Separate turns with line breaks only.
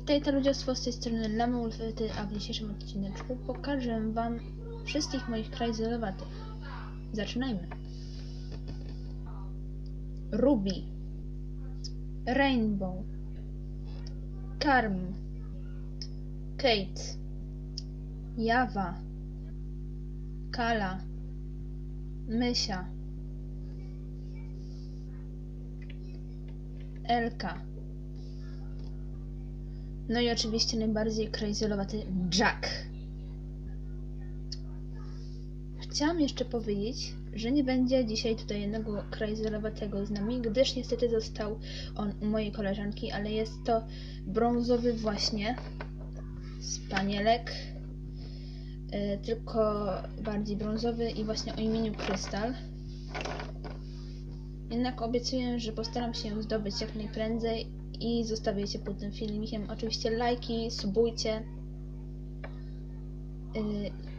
Witajcie ludziostwo, z tej strony Lamulfety, a w dzisiejszym odcineczku pokażę wam wszystkich moich krajzelowatych. Zaczynajmy. Ruby Rainbow Karm Kate Jawa Kala Mysia Elka no i oczywiście najbardziej krajzelowaty Jack. Chciałam jeszcze powiedzieć, że nie będzie dzisiaj tutaj jednego krajzelowatego z nami, gdyż niestety został on u mojej koleżanki, ale jest to brązowy właśnie spanielek, yy, tylko bardziej brązowy i właśnie o imieniu Krystal. Jednak obiecuję, że postaram się ją zdobyć jak najprędzej i zostawiajcie pod tym filmikiem oczywiście lajki, subujcie. Yy,